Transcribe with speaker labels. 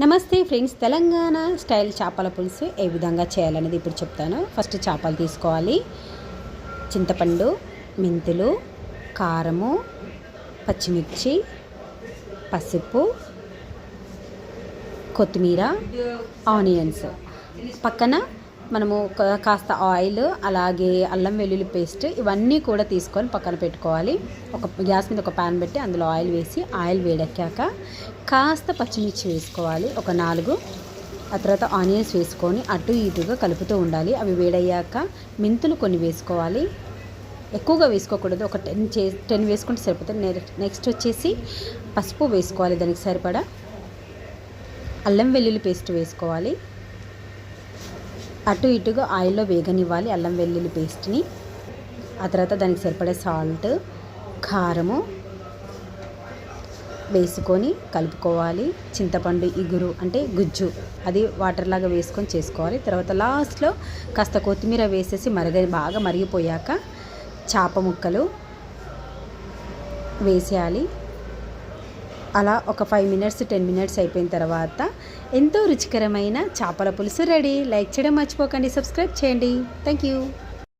Speaker 1: నమస్తే friends Telangana style చేపల పులుసు ఏ విధంగా చేయాలనేది ఇప్పుడు చెప్తాను. ఫస్ట్ చేపలు తీసుకోవాలి. చింతపండు మెంతులు కారము పచ్చిమిర్చి పసుపు కొత్తిమీర ఆనియన్స్. పక్కన మనము కాస్త ఆయిల్ అలాగే అల్లం వెల్లుల్లి పేస్ట్ ఇవన్నీ కూడా తీసుకొని పక్కన పెట్టుకోవాలి. ఒక గ్యాస్ మీద ఒక పాన్ పెట్టి అందులో ఆయిల్ వేసి ఆయిల్ వేడెక్కాక కాస్త పచ్చిమిర్చి వేసుకోవాలి. ఒక నాలుగు. ఆ తర్వాత ఆనియన్స్ వేసుకొని అటు ఇటుగా కలుపుతూ ఉండాలి. అవి వేడయ్యాక మెంతులు కొన్ని వేసుకోవాలి. ఎక్కువగా వేసుకోకూడదు. ఒక టెన్ చే టెన్ వేసుకుంటే సరిపోతుంది. నె- నెక్స్ట్ వచ్చేసి పసుపు వేసుకోవాలి. దానికి సరిపడా అల్లం వెల్లుల్లి పేస్ట్ వేసుకోవాలి. అటు ఇటుగా ఆయిల్లో వేగనివ్వాలి అల్లం వెల్లుల్లి పేస్ట్ని. ఆ తర్వాత దానికి సరిపడే సాల్ట్ కారము వేసుకొని కలుపుకోవాలి. చింతపండు ఇగురు అంటే గుజ్జు. అది వాటర్ లాగా వేసుకొని చేసుకోవాలి. తర్వాత లాస్ట్లో కాస్త కొత్తిమీర వేసేసి మరగ బాగా మరిగిపోయాక చేప ముక్కలు వేసేయాలి. అలా ఒక ఫైవ్ మినిట్స్ టెన్ మినిట్స్ అయిపోయిన తర్వాత ఎంతో రుచికరమైన చేపల పులుసు రెడీ. లైక్ చేయడం మర్చిపోకండి సబ్స్క్రైబ్ చేయండి. Thank you